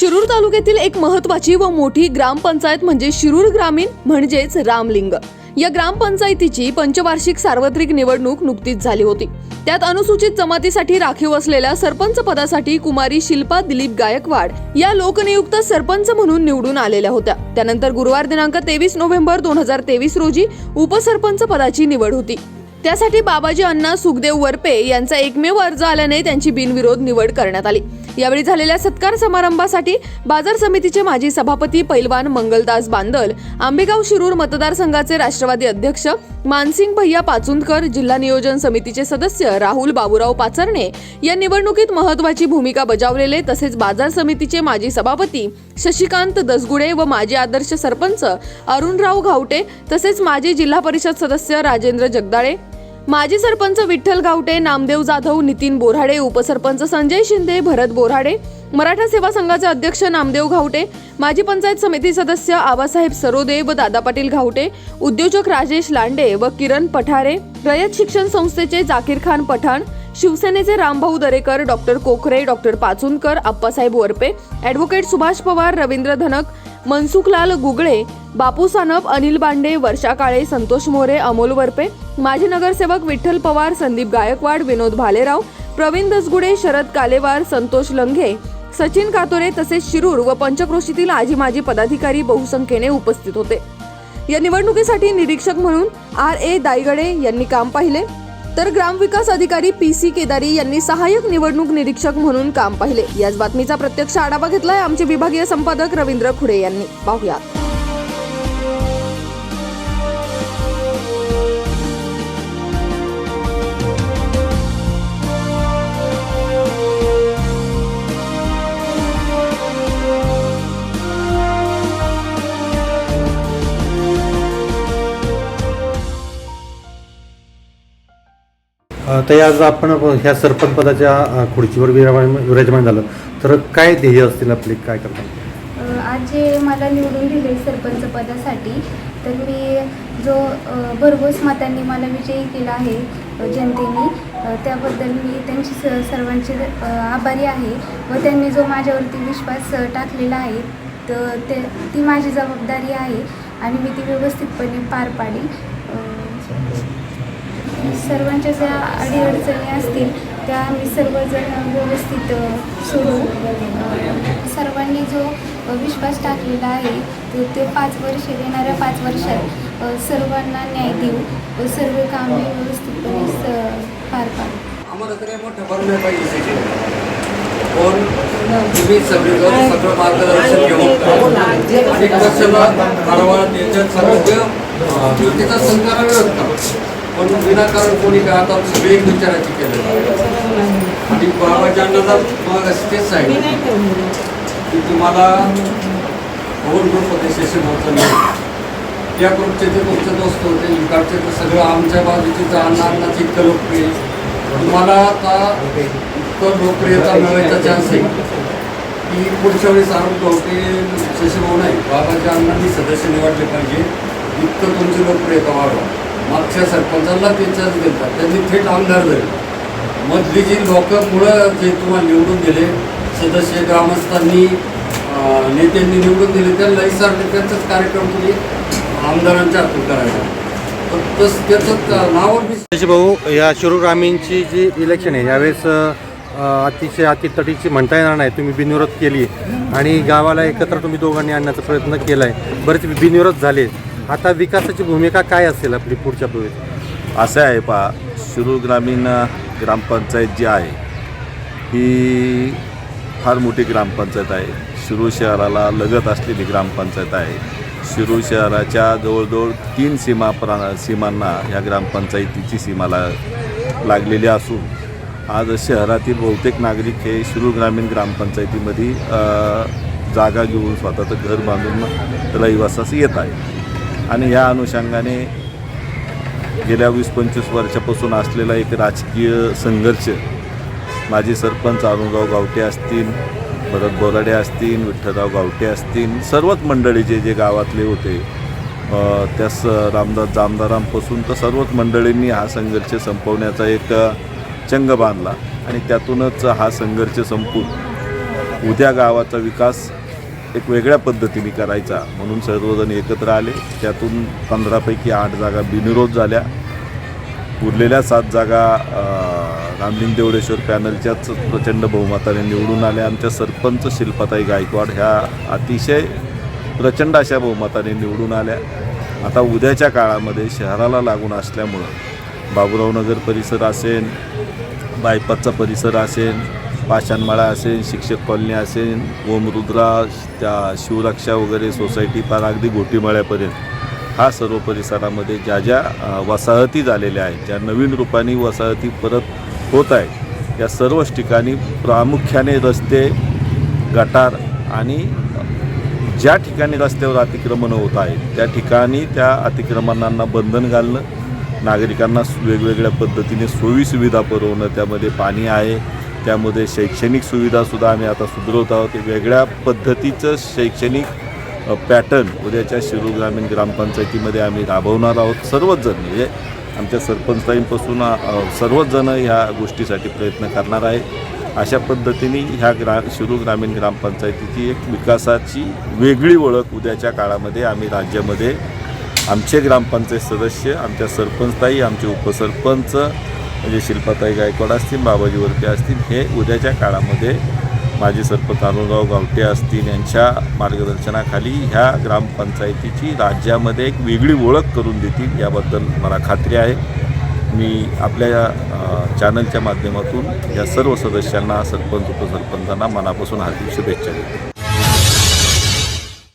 शिरूर तालुक्यातील एक महत्वाची व मोठी ग्रामपंचायत म्हणजे शिरूर ग्रामीण म्हणजेच रामलिंग. या ग्रामपंचायतीची पंचवार्षिक सार्वत्रिक निवडणूक नुकतीच झाली होती. त्यात अनुसूचित जमातीसाठी राखीव असलेल्या सरपंच पदासाठी कुमारी शिल्पा दिलीप गायकवाड या लोकनियुक्त सरपंच म्हणून निवडून आलेल्या होत्या. त्यानंतर गुरुवार दिनांक तेवीस नोव्हेंबर दोन हजार तेवीस रोजी उपसरपंच पदाची निवड होती. त्यासाठी बाबाजी अण्णा सुखदेव वरपे यांचा एकमेव अर्ज आल्याने त्यांची बिनविरोध निवड करण्यात आली. यावेळी झालेल्या सत्कार समारंभासाठी बाजार समितीचे माजी सभापती पैलवान मंगलदास बांदल आंबेगाव शिरूर मतदारसंघाचे राष्ट्रवादी अध्यक्ष मानसिंग भैया पाचुंदकर जिल्हा नियोजन समितीचे सदस्य राहुल बाबूराव पाचरणे या निवडणुकीत महत्वाची भूमिका बजावलेले तसेच बाजार समितीचे माजी सभापती शशिकांत दसगुडे व माजी आदर्श सरपंच अरुणराव घावटे तसेच माजी जिल्हा परिषद सदस्य राजेंद्र जगदाळे माजी सरपंच विठ्ठल गावटे नामदेव जाधव नितीन बोराडे उपसरपंच संजय शिंदे भरत बोराडे मराठा सेवा संघाचे अध्यक्ष नामदेव घावटे माजी पंचायत समिती सदस्य आबासाहेब सरोदे व दादा पाटील घावटे उद्योजक राजेश लांडे व किरण पठारे रयत शिक्षण संस्थेचे जाकीर खान पठाण शिवसेनेचे Rambhau Darekar doctor Kokare doctor Pachunkar Appasaheb Warpe advocate Subhash Pawar Ravindra Dhanak Mansukhlal Gugale बापू सानप अनिल बांडे वर्षा काळे संतोष मोरे अमोल वरपे माजी नगरसेवक विठ्ठल पवार संदीप गायकवाड विनोद भालेराव प्रवीण दसगुडे शरद कालेवार संतोष लंघे सचिन कातोरे तसेच शिरूर व पंचक्रोशीतील आजी माजी पदाधिकारी बहुसंख्येने उपस्थित होते. या निवडणुकीसाठी निरीक्षक म्हणून आर ए दायगडे यांनी काम पाहिले. तर ग्रामविकास अधिकारी पी सी केदारी यांनी सहाय्यक निवडणूक निरीक्षक म्हणून काम पाहिले. याच बातमीचा प्रत्यक्ष आढावा घेतलाय आमचे विभागीय संपादक रवींद्र खुडे यांनी. पाहुयात. तर आज आपण ह्या सरपंच पदाच्या खुर्चीवर विराजमान विराजमान झालं तर काय ध्येय असतील आपले? काय करतात आज जे मला निवडून दिले सरपंच पदासाठी तर मी जो भरघोस मतांनी मला विजयी केला आहे जनतेने त्याबद्दल मी त्यांची स सर्वांचे आभारी आहे व त्यांनी जो माझ्यावरती विश्वास टाकलेला आहे तर ते ती माझी जबाबदारी आहे आणि मी ती व्यवस्थितपणे पार पाडी सर्वांच्या ज्या अडीअडचणी असतील त्या आम्ही सर्वजण व्यवस्थित सोडू सर्वांनी जो विश्वास टाकलेला आहे तो ते पाच वर्ष येणाऱ्या पाच वर्षात सर्वांना न्याय देऊ. व सर्व कामे व्यवस्थितपणे स पार पाडू. आम्हाला मोठं पाहिजे पण तुम्ही सगळीकडे सगळं मार्गदर्शन घेऊन. आणि कशाला पण विनाकारण कोणी काय आता सगळे एक विचाराची केलेलं आणि बाबाच्या अन्नाचा मग तेच सांगितलं. की तुम्हाला दोन ग्रुप होते शेषभावचं त्या ग्रुपचे ते तुमचे दोस्त होते इकडचे तर सगळं आमच्या बाजूचे तर अण्णा अण्णाचे इतकं लोकप्रिय. तुम्हाला आता इतकं लोकप्रियता मिळवायचा चान्स आहे. की पुढच्या वेळेस आरोप होते शशीभाऊ नाही बाबाच्या अण्णांनी सदस्य निवडले पाहिजे. इतकं तुमची लोकप्रियता वाढवा. मागच्या सरपंचाला ते चान्स देतात. त्यांनी थेट आमदार झाले मधली जी लोक जे तुम्हाला निवडून दिले सदस्य ग्रामस्थांनी नेत्यांनी निवडून दिले त्यांना इसारले त्यांचाच कार्यक्रम तुम्ही आमदारांच्या हातून करायचा तर तस त्याचं नाव भाऊ या शिरूर ग्रामीणची जी इलेक्शन आहे यावेळेस अतिशय अतितटीची म्हणता येणार नाही. तुम्ही बिनविरोध केली आणि गावाला एकत्र तुम्ही दोघांनी आणण्याचा प्रयत्न केला आहे बरेच बिनविरोध झाले. आता विकासाची भूमिका काय असेल आपली पुढच्या पिढीत? असं आहे पा शिरूर ग्रामीण ग्रामपंचायत जी आहे ही फार मोठी ग्रामपंचायत आहे. शिरूर शहराला लगत असलेली ग्रामपंचायत आहे. शिरूर शहराच्या जवळजवळ तीन सीमा प्रा सीमांना ह्या ग्रामपंचायतीची सीमाला लागलेली असून आज शहरातील बहुतेक नागरिक हे शिरूर ग्रामीण ग्रामपंचायतीमध्ये जागा घेऊन स्वतःचं घर बांधून रहिवासास येत आहे आणि या अनुषंगाने गेल्या वीस पंचवीस वर्षापासून असलेला एक राजकीय संघर्ष. माजी सरपंच अरुणराव गावटे असतील भरत बोराडे असतील विठ्ठलराव गावटे असतील सर्वच मंडळी जे जे गावातले होते त्यास रामदास जामदारांपासून तर सर्वच मंडळींनी हा संघर्ष संपवण्याचा एक चंग बांधला आणि त्यातूनच हा संघर्ष संपून उद्या गावाचा विकास एक वेगळ्या पद्धतीने करायचा. म्हणून सर्वजण एकत्र आले. त्यातून पंधरापैकी आठ जागा बिनविरोध झाल्या. उरलेल्या सात जागा रामलिंग देवडेश्वर पॅनलच्याच प्रचंड बहुमताने निवडून आल्या. आमच्या सरपंच शिल्पाताई गायकवाड ह्या अतिशय प्रचंड अशा बहुमताने निवडून आल्या. आता उद्याच्या काळामध्ये शहराला लागून असल्यामुळं बाबुराव नगर परिसर असेल बायपासचा परिसर असेल पाषाणमाळा असेल शिक्षक कॉलनी असेल ओमरुद्रा त्या शिवरक्षा वगैरे सोसायटी पार अगदी घोटीमाळ्यापर्यंत हा सर्व परिसरामध्ये ज्या ज्या वसाहती झालेल्या आहेत ज्या नवीन रूपाने वसाहती परत होत आहेत या सर्वच ठिकाणी प्रामुख्याने रस्ते गटार आणि ज्या ठिकाणी रस्त्यावर अतिक्रमणं होत आहेत त्या ठिकाणी त्या अतिक्रमणांना बंधन घालणं नागरिकांना वेगवेगळ्या पद्धतीने सोयीसुविधा पुरवणं त्यामध्ये पाणी आहे त्यामध्ये शैक्षणिक सुविधासुद्धा आम्ही आता सुधरवत आहोत. वेगळ्या पद्धतीचं शैक्षणिक पॅटर्न उद्याच्या शिरूर ग्रामीण ग्रामपंचायतीमध्ये आम्ही राबवणार आहोत. सर्वच जण म्हणजे आमच्या सरपंचताईंपासून सर्वच जण ह्या गोष्टीसाठी प्रयत्न करणार आहे. अशा पद्धतीने ह्या ग्रा शिरूर ग्रामीण ग्रामपंचायतीची एक विकासाची वेगळी ओळख उद्याच्या काळामध्ये आम्ही राज्यामध्ये आमचे ग्रामपंचायत सदस्य आमच्या सरपंचताई आमचे उपसरपंच म्हणजे शिल्पाताई गायकवाड असतील बाबाजी वरते असतील हे उद्याच्या काळामध्ये माजी सरपंच अनुराव गावटे असतील यांच्या मार्गदर्शनाखाली ह्या ग्रामपंचायतीची राज्यामध्ये एक वेगळी ओळख करून देतील याबद्दल मला खात्री आहे. मी आपल्या चॅनलच्या माध्यमातून या सर्व सदस्यांना सरपंच उपसरपंचांना मनापासून हार्दिक शुभेच्छा देतो.